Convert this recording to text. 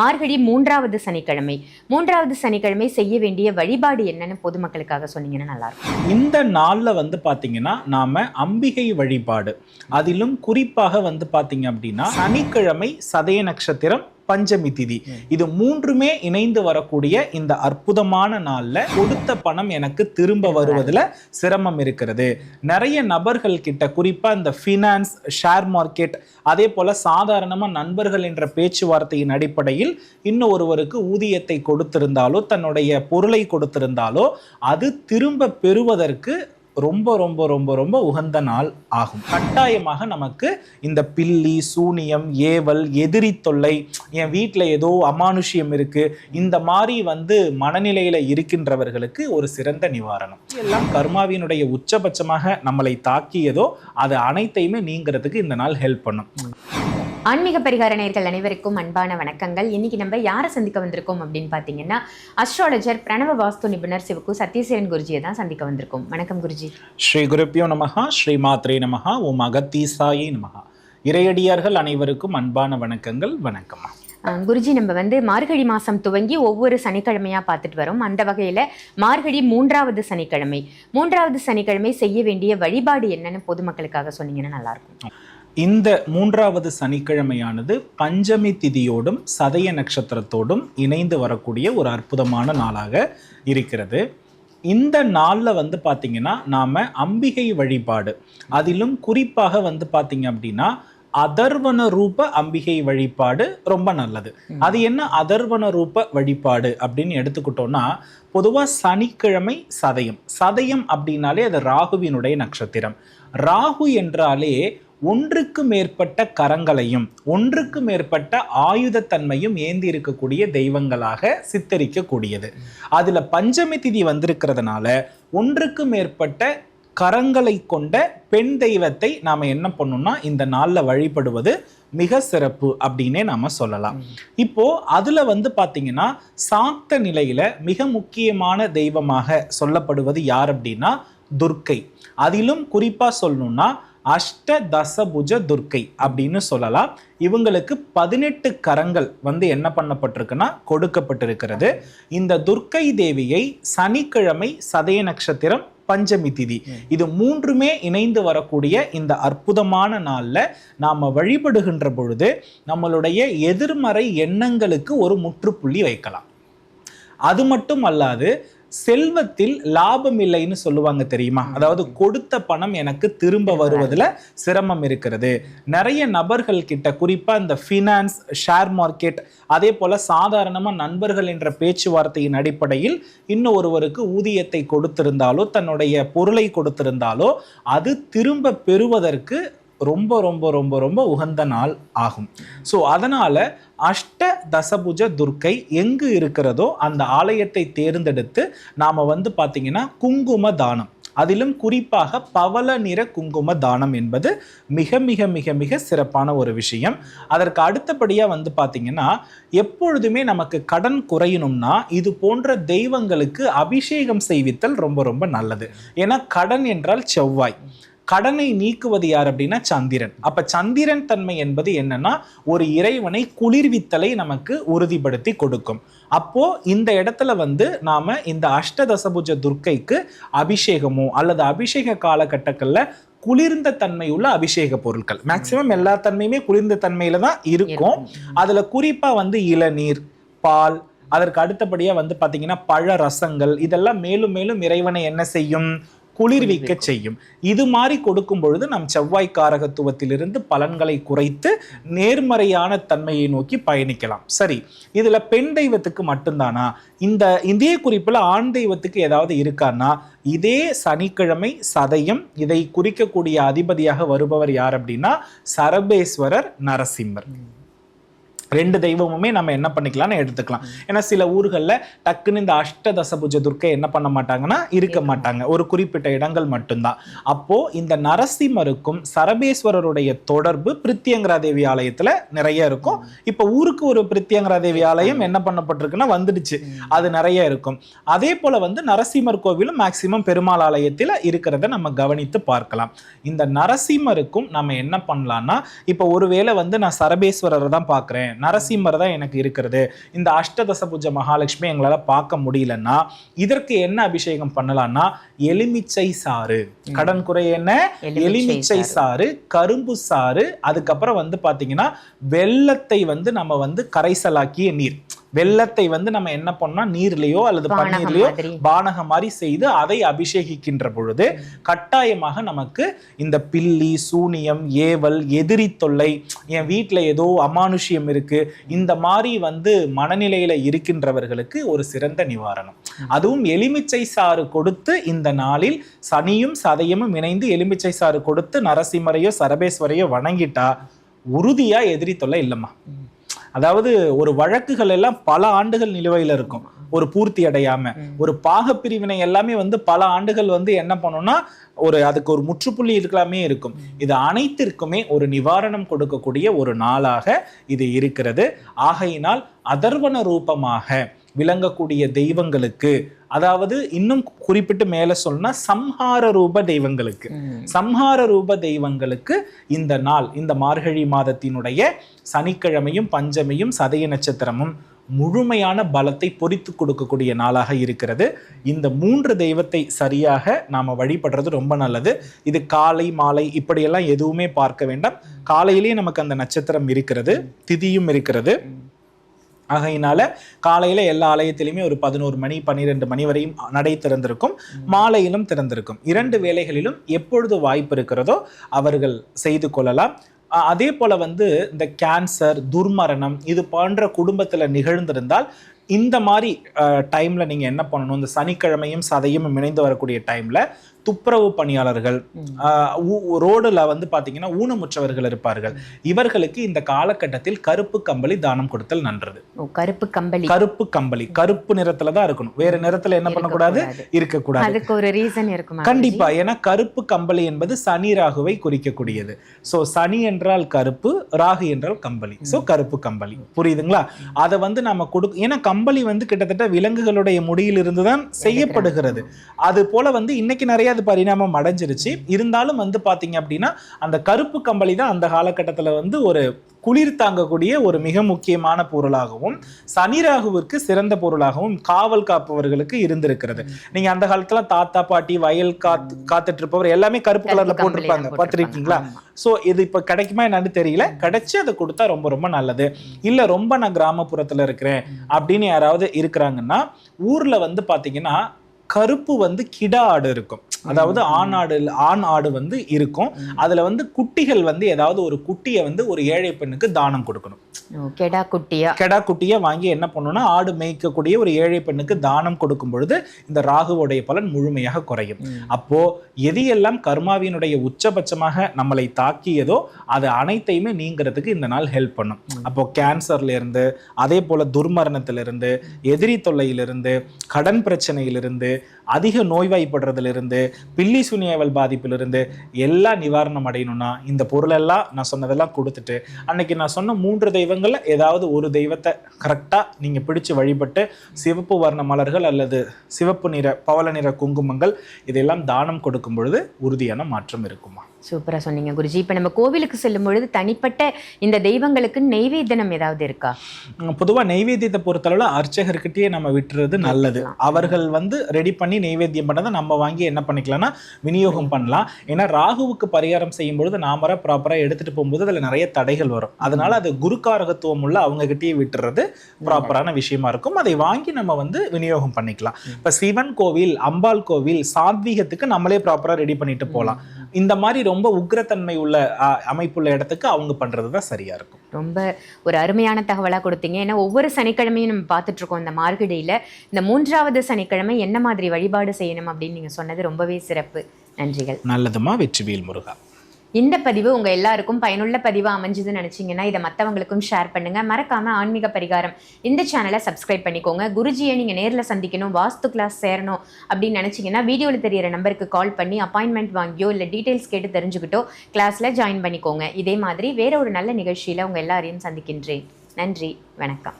மார்கழி மூன்றாவது சனிக்கிழமை. மூன்றாவது சனிக்கிழமை செய்ய வேண்டிய வழிபாடு என்னன்னு பொதுமக்களுக்காக சொன்னீங்கன்னா நல்லா இருக்கும் இந்த நாளில் வந்து பார்த்தீங்கன்னா நாம அம்பிகை வழிபாடு. அதிலும் குறிப்பாக வந்து பார்த்தீங்க அப்படின்னா சனிக்கிழமை சதய நட்சத்திரம் பஞ்சமி திதி. இது மூன்றுமே இணைந்து வரக்கூடிய இந்த அற்புதமான நாள்ல கொடுத்த பணம் எனக்கு திரும்ப வருவதுல சிரமம் இருக்கிறது. நிறைய நபர்கள் கிட்ட குறிப்பா இந்த ஃபினான்ஸ் ஷேர் மார்க்கெட் அதே போல சாதாரணமா நண்பர்கள் என்ற பேச்சுவார்த்தையின் அடிப்படையில் இன்னும் ஒருவருக்கு ஊதியத்தை கொடுத்திருந்தாலோ தன்னுடைய பொருளை கொடுத்திருந்தாலோ அது திரும்ப பெறுவதற்கு ரொம்ப ரொம்ப ரொம்ப ரொம்ப உகந்த நாள் ஆகும். கட்டாயமாக நமக்கு இந்த பில்லி சூனியம் ஏவல் எதிரி தொல்லை என் வீட்டில் ஏதோ அமானுஷ்யம் இருக்கு இந்த மாதிரி வந்து மனநிலையில இருக்கின்றவர்களுக்கு ஒரு சிறந்த நிவாரணம். எல்லாம் கர்மாவினுடைய உச்சபட்சமாக நம்மளை தாக்கியதோ அது அனைத்தையுமே நீங்கிறதுக்கு இந்த நாள் ஹெல்ப் பண்ணும். ஆன்மீக பரிகார அனைவருக்கும் அன்பான வணக்கங்கள். இன்னைக்கு நம்ம யாரை சந்திக்க வந்திருக்கோம் அப்படின்னு பார்த்தீங்கன்னா அஸ்ட்ராலஜர் பிரணவ வாஸ்து நிபுணர் சிவகு சத்யசேரன் குருஜியை தான் சந்திக்க வந்திருக்கோம். வணக்கம் குருஜி. ஸ்ரீ குருப்பியோ நமஹா ஸ்ரீ மாத்ரே நமஹா ஓம் அகத்தீசாயே நமஹா. இறையடியார்கள் அனைவருக்கும் அன்பான வணக்கங்கள் வணக்கம். குருஜி நம்ம வந்து மார்கழி மாசம் துவங்கி ஒவ்வொரு சனிக்கிழமையா பார்த்துட்டு வரோம். அந்த வகையில மார்கழி மூன்றாவது சனிக்கிழமை. மூன்றாவது சனிக்கிழமை செய்ய வேண்டிய வழிபாடு என்னன்னு பொதுமக்களுக்காக சொன்னீங்கன்னா நல்லா இருக்கும் இந்த மூன்றாவது சனிக்கிழமையானது பஞ்சமி திதியோடும் சதய நட்சத்திரத்தோடும் இணைந்து வரக்கூடிய ஒரு அற்புதமான நாளாக இருக்கிறது. இந்த நாளில் வந்து பார்த்தீங்கன்னா நாம் அம்பிகை வழிபாடு. அதிலும் குறிப்பாக வந்து பார்த்தீங்க அப்படின்னா அதர்வன ரூப அம்பிகை வழிபாடு ரொம்ப நல்லது. அது என்ன அதர்வன ரூப வழிபாடு அப்படின்னு எடுத்துக்கிட்டோம்னா பொதுவாக சனிக்கிழமை சதயம். சதயம் அப்படின்னாலே அது ராகுவினுடைய நட்சத்திரம். ராகு என்றாலே ஒன்றுக்கு மேற்பட்ட கரங்களையும் ஒன்றுக்கு மேற்பட்ட ஆயுதத்தன்மையும் ஏந்தி இருக்கக்கூடிய தெய்வங்களாக சித்தரிக்கக்கூடியது. அதில் பஞ்சமி திதி வந்திருக்கிறதுனால ஒன்றுக்கு மேற்பட்ட கரங்களை கொண்ட பெண் தெய்வத்தை நாம் என்ன பண்ணணும்னா இந்த நாளில் வழிபடுவது மிக சிறப்பு அப்படின்னே நாம் சொல்லலாம். இப்போ அதில் வந்து பார்த்தீங்கன்னா சாத்த நிலையில் மிக முக்கியமான தெய்வமாக சொல்லப்படுவது யார் அப்படின்னா துர்க்கை. அதிலும் குறிப்பாக சொல்லணும்னா அஷ்ட தசபுஜ துர்க்கை அப்படின்னு சொல்லலாம். இவங்களுக்கு பதினெட்டு கரங்கள் வந்து என்ன பண்ணப்பட்டிருக்குன்னா கொடுக்கப்பட்டிருக்கிறது. இந்த துர்க்கை தேவியை சனிக்கிழமை சதய நட்சத்திரம் பஞ்சமி திதி. இது மூன்றுமே இணைந்து வரக்கூடிய இந்த அற்புதமான நாளில் நாம் வழிபடுகின்ற பொழுது நம்மளுடைய எதிர்மறை எண்ணங்களுக்கு ஒரு முற்றுப்புள்ளி வைக்கலாம். அது மட்டும் அல்லாது செல்வத்தில் லாபம் இல்லைன்னு சொல்லுவாங்க தெரியுமா? அதாவது கொடுத்த பணம் எனக்கு திரும்ப வருவதுல சிரமம் இருக்கிறது. நிறைய நபர்கள் கிட்ட குறிப்பா இந்த ஃபினான்ஸ் ஷேர் மார்க்கெட் அதே போல சாதாரணமா நண்பர்கள் என்ற பேச்சுவார்த்தையின் அடிப்படையில் இன்னும் ஒருவருக்கு ஊதியத்தை கொடுத்திருந்தாலோ தன்னுடைய பொருளை கொடுத்திருந்தாலோ அது திரும்ப பெறுவதற்கு ரொம்ப ரொம்ப ரொம்ப ரொம்ப உகந்த நாள் ஆகும். ஸோ அதனால் அஷ்ட தசபுஜ துர்க்கை எங்கு இருக்கிறதோ அந்த ஆலயத்தை தேர்ந்தெடுத்து நாம் வந்து பார்த்திங்கன்னா குங்கும தானம். அதிலும் குறிப்பாக பவள நிற குங்கும தானம் என்பது மிக மிக மிக மிக சிறப்பான ஒரு விஷயம். அதற்கு அடுத்தபடியாக வந்து பார்த்திங்கன்னா எப்பொழுதுமே நமக்கு கடன் குறையணும்னா இது போன்ற தெய்வங்களுக்கு அபிஷேகம் செய்வித்தல் ரொம்ப ரொம்ப நல்லது. ஏன்னா கடன் என்றால் செவ்வாய். கடனை நீக்குவது யார் அப்படின்னா சந்திரன். அப்ப சந்திரன் தன்மை என்பது என்னன்னா ஒரு இறைவனை குளிர்வித்தலை நமக்கு உறுதிப்படுத்தி கொடுக்கும். அப்போ இந்த இடத்துல வந்து நாம இந்த அஷ்டதசபுஜ துர்க்கைக்கு அபிஷேகமோ அல்லது அபிஷேக காலகட்டங்கள்ல குளிர்ந்த தன்மை உள்ள அபிஷேக பொருட்கள். மேக்சிமம் எல்லா தன்மையுமே குளிர்ந்த தன்மையில தான் இருக்கும். அதுல குறிப்பா வந்து இளநீர் பால் அதற்கு அடுத்தபடியா வந்து பாத்தீங்கன்னா பழ ரசங்கள் இதெல்லாம் மேலும் மேலும் இறைவனை என்ன செய்யும்? குளிர்விக்க செய்யும். இது மாதிரி கொடுக்கும் பொழுது நம் செவ்வாய் காரகத்துவத்திலிருந்து பலன்களை குறைத்து நேர்மறையான தன்மையை நோக்கி பயணிக்கலாம். சரி இதுல பெண் தெய்வத்துக்கு மட்டும்தானா? இந்த இதே குறிப்புல ஆண் தெய்வத்துக்கு ஏதாவது இருக்கான்னா இதே சனிக்கிழமை சதயம் இதை குறிக்கக்கூடிய அதிபதியாக வருபவர் யார் அப்படின்னா சரபேஸ்வரர் நரசிம்மர். ரெண்டு தெய்வமுமே நம்ம என்ன பண்ணிக்கலாம்னு எடுத்துக்கலாம். ஏன்னா சில ஊர்களில் டக்குன்னு இந்த அஷ்டதசபுஜ துர்க்கை என்ன பண்ண மாட்டாங்கன்னா இருக்க மாட்டாங்க. ஒரு குறிப்பிட்ட இடங்கள் மட்டும்தான். அப்போ இந்த நரசிம்மருக்கும் சரபேஸ்வரருடைய தொடர்பு பிரித்தியங்கரா தேவி ஆலயத்துல நிறைய இருக்கும். இப்போ ஊருக்கு ஒரு பிரித்தியங்கரா தேவி ஆலயம் என்ன பண்ணப்பட்டிருக்குன்னா வந்துடுச்சு. அது நிறைய இருக்கும். அதே போல வந்து நரசிம்மர் கோவிலும் மேக்சிமம் பெருமாள் ஆலயத்தில் இருக்கிறத நம்ம கவனித்து பார்க்கலாம். இந்த நரசிம்மருக்கும் நம்ம என்ன பண்ணலாம்னா இப்போ ஒருவேளை வந்து நான் சரபேஸ்வரரை தான் பார்க்குறேன். நரசிம்மர் தான் எனக்கு இருக்கிறது. இந்த அஷ்டதசபுஜ மகாலட்சுமி எங்களால பார்க்க முடியலன்னா இதற்கு என்ன அபிஷேகம் பண்ணலாம்னா எலுமிச்சை சாறு. கடன் குறை என்ன? எலுமிச்சை சாறு கரும்பு சாறு அதுக்கப்புறம் வந்து பாத்தீங்கன்னா வெள்ளத்தை வந்து நம்ம வந்து கரைசலாக்கிய நீர். வெள்ளத்தை வந்து நம்ம என்ன பண்ணோம் நீர்லயோ அல்லது பன்னீர்லயோ பானகம் மாதிரி செய்து அதை அபிஷேகிக்கின்ற பொழுது கட்டாயமாக நமக்கு இந்த பில்லி சூனியம் ஏவல் எதிரி தொல்லை என் வீட்டில் ஏதோ அமானுஷ்யம் இருக்கு இந்த மாதிரி வந்து மனநிலையில இருக்கின்றவர்களுக்கு ஒரு சிறந்த நிவாரணம். அதுவும் எலுமிச்சை சாறு கொடுத்து இந்த நாளில் சனியும் சதயமும் இணைந்து எலுமிச்சை சாறு கொடுத்து நரசிம்மரையோ சரபேஸ்வரையோ வணங்கிட்டா உறுதியா எதிரி தொல்லை இல்லைம்மா. அதாவது ஒரு வழக்குகள் எல்லாம் பல ஆண்டுகள் நிலுவையில இருக்கும். ஒரு பூர்த்தி அடையாம. ஒரு பாகப்பிரிவினை எல்லாமே வந்து பல ஆண்டுகள் வந்து என்ன பண்ணும்னா ஒரு அதுக்கு ஒரு முற்றுப்புள்ளி இருக்கலாமே இருக்கும். இது அனைத்திற்குமே ஒரு நிவாரணம் கொடுக்கக்கூடிய ஒரு நாளாக இது இருக்கிறது. ஆகையினால் அதர்வன ரூபமாக விளங்கக்கூடிய தெய்வங்களுக்கு அதாவது இன்னும் குறிப்பிட்டு மேல சொல்லணும்னா சம்ஹார ரூப தெய்வங்களுக்கு. சம்ஹார ரூப தெய்வங்களுக்கு இந்த நாள் இந்த மார்கழி மாதத்தினுடைய சனிக்கிழமையும் பஞ்சமியும் சதய நட்சத்திரமும் முழுமையான பலத்தை பொறித்து கொடுக்கக்கூடிய நாளாக இருக்கிறது. இந்த மூன்று தெய்வத்தை சரியாக நாம வழிபடுறது ரொம்ப நல்லது. இது காலை மாலை இப்படியெல்லாம் எதுவுமே பார்க்க வேண்டாம். காலையிலேயே நமக்கு அந்த நட்சத்திரம் இருக்கிறது திதியும் இருக்கிறது. ஆகையினால காலையில எல்லா ஆலயத்திலுமே ஒரு பதினோரு மணி பன்னிரெண்டு மணி வரையும் நடை திறந்திருக்கும். மாலையிலும் திறந்திருக்கும். இரண்டு வேளைகளிலும் எப்பொழுது வாய்ப்பு இருக்கிறதோ அவர்கள் செய்து கொள்ளலாம். அதே போல வந்து இந்த கேன்சர் துர்மரணம் இது போன்ற குடும்பத்தில் நிகழ்ந்திருந்தால் இந்த மாதிரி டைம்ல நீங்க என்ன பண்ணணும்? இந்த சனிக்கிழமையும் சதையும் இணைந்து வரக்கூடிய டைம்ல துப்புரவு பணியாளர்கள் ரோடுல வந்து பாத்தீங்கன்னா ஊனமுற்றவர்கள் இருப்பார்கள். இவர்களுக்கு இந்த காலகட்டத்தில் கருப்பு கம்பளி தானம் கொடுத்தல் நன்றது. கருப்பு கம்பளி. கருப்பு கம்பளி கருப்பு நிறத்துல தான் இருக்கணும். வேற நிறத்துல என்ன பண்ணக்கூடாது இருக்கக்கூடாது. இருக்கக்கூடாது. அதுக்கு ஒரு ரீசன் இருக்குமா கண்டிப்பா. ஏன்னா கருப்பு கம்பளி என்பது சனி ராகுவை குறிக்கக்கூடியது. சோ சனி என்றால் கருப்பு ராகு என்றால் கம்பளி. சோ கருப்பு கம்பளி. புரியுதுங்களா? அதை வந்து நம்ம கொடுக்க ஏன்னா கம்பளி வந்து கிட்டத்தட்ட விலங்குகளுடைய முடியிலிருந்து தான் செய்யப்படுகிறது. அது போல வந்து இன்னைக்கு நிறைய அது பரிணாமம் அடைஞ்சிருச்சு. இருந்தாலும் வந்து பாத்தீங்க அப்படின்னா அந்த கருப்பு கம்பளி தான் அந்த காலகட்டத்துல வந்து ஒரு குளிர் தாங்கக்கூடிய ஒரு மிக முக்கியமான பொருளாகவும் சனி ராகுவிற்கு சிறந்த பொருளாகவும் காவல் காப்பவர்களுக்கு இருந்திருக்கிறது. நீங்க அந்த காலத்துல தாத்தா பாட்டி வயல் காத்து காத்துட்டு இருப்பவர் எல்லாமே கருப்பு கலர்ல போட்டிருப்பாங்க. பார்த்திருக்கீங்களா. சோ இது இப்ப கிடைக்குமா என்னன்னு தெரியல. கிடைச்சு அதை கொடுத்தா ரொம்ப ரொம்ப நல்லது. இல்ல ரொம்ப நான் கிராமப்புறத்துல இருக்கிறேன் அப்படின்னு யாராவது இருக்கிறாங்கன்னா ஊர்ல வந்து பாத்தீங்கன்னா கருப்பு வந்து கிடா ஆடு இருக்கும். அதாவது ஆண் ஆடு ஆண் ஆடு வந்து இருக்கும். அதுல வந்து குட்டிகள் வந்து ஏதாவது ஒரு குட்டியை வந்து ஒரு ஏழை பெண்ணுக்கு தானம் கொடுக்கணும். கெடா குட்டியா? கெடா குட்டியை வாங்கி என்ன பண்ணணும்னா ஆடு மேய்க்கக்கூடிய ஒரு ஏழை பெண்ணுக்கு தானம் கொடுக்கும் பொழுது இந்த ராகுவோடைய பலன் முழுமையாக குறையும். அப்போ எது எல்லாம் கர்மாவினுடைய உச்சபட்சமாக நம்மளை தாக்கியதோ அது அனைத்தையுமே நீங்கிறதுக்கு இந்த நாள் ஹெல்ப் பண்ணும். அப்போ கேன்சர்ல இருந்து அதே போல துர்மரணத்திலிருந்து எதிரி தொல்லையிலிருந்து கடன் பிரச்சனையிலிருந்து அதிக நோய்வாய்ப்படுறதிலிருந்து பில்லி சுனியவல் பாதிப்பிலிருந்து எல்லாம் நிவாரணம் அடையணும்னா இந்த பொருளெல்லாம் நான் சொன்னதெல்லாம் கொடுத்துட்டு அன்னைக்கு நான் சொன்ன மூன்று தெய்வங்களில் ஏதாவது ஒரு தெய்வத்தை கரெக்டா நீங்க பிடிச்சு வழிபட்டு சிவப்பு வர்ண மலர்கள் அல்லது சிவப்பு நிற பவள நிற குங்குமங்கள் இதெல்லாம் தானம் கொடுக்கும் பொழுது உறுதியான மாற்றம் இருக்குமா? சூப்பரா சொன்னீங்க குருஜி. இப்ப நம்ம கோவிலுக்கு செல்லும் பொழுது தனிப்பட்ட இந்த தெய்வங்களுக்கு நெய்வேத்தியம் ஏதாவது இருக்கா? உம், பொதுவா நெய்வேத்தியத்தை பொறுத்தளவுல அர்ச்சகர்கிட்டயே நம்ம விட்டுறது நல்லது. அவர்கள் வந்து ரெடி பண்ணி நெய்வேத்தியம் பண்ணதை நம்ம வாங்கி என்ன பண்ணிக்கலாம்னா விநியோகம் பண்ணலாம். ஏன்னா ராகுவுக்கு பரிகாரம் செய்யும் பொழுது நாம ப்ராப்பரா எடுத்துட்டு போகும்போது அதுல நிறைய தடைகள் வரும். அதனால அது குருக்காரகத்துவம் உள்ள அவங்க கிட்டயே விட்டுறது ப்ராப்பரான விஷயமா இருக்கும். அதை வாங்கி நம்ம வந்து விநியோகம் பண்ணிக்கலாம். இப்ப சிவன் கோவில் அம்பாள் கோவில் சாத்வீகத்துக்கு நம்மளே ப்ராப்பரா ரெடி பண்ணிட்டு போகலாம். இந்த மாதிரி ரொம்ப உக்ரத்தன்மை உள்ள அமைப்புள்ள இடத்துக்கு அவங்க பண்றது தான் சரியா இருக்கும். ரொம்ப ஒரு அருமையான தகவலா கொடுத்தீங்க. ஏன்னா ஒவ்வொரு சனிக்கிழமையும் நம்ம பார்த்துட்டு இருக்கோம். இந்த மார்கழியில இந்த மூன்றாவது சனிக்கிழமை என்ன மாதிரி வழிபாடு செய்யணும் அப்படின்னு நீங்க சொன்னது ரொம்பவே சிறப்பு. நன்றிகள். நல்லதுமா வெற்றிவேல் முருகா. இந்த பதிவு உங்க எல்லாருக்கும் பயனுள்ள பதிவாக அமைஞ்சதுன்னு நினைச்சீங்கன்னா இதை மற்றவங்களுக்கும் ஷேர் பண்ணுங்க. மறக்காம ஆன்மீக பரிகாரம் இந்த சேனலை சப்ஸ்கிரைப் பண்ணிக்கோங்க. குருஜியை நீங்க நேரில் சந்திக்கணும் வாஸ்து கிளாஸ் சேரணும் அப்படின்னு நினைச்சீங்கன்னா வீடியோல தெரியற நம்பருக்கு கால் பண்ணி அப்பாயின்மெண்ட் வாங்கியோ இல்லை டீடைல்ஸ் கேட்டு தெரிஞ்சுக்கிட்டோ கிளாஸ்ல ஜாயின் பண்ணிக்கோங்க. இதே மாதிரி வேற ஒரு நல்ல நிகழ்ச்சியில உங்க எல்லாரையும் சந்திக்கின்றேன். நன்றி வணக்கம்.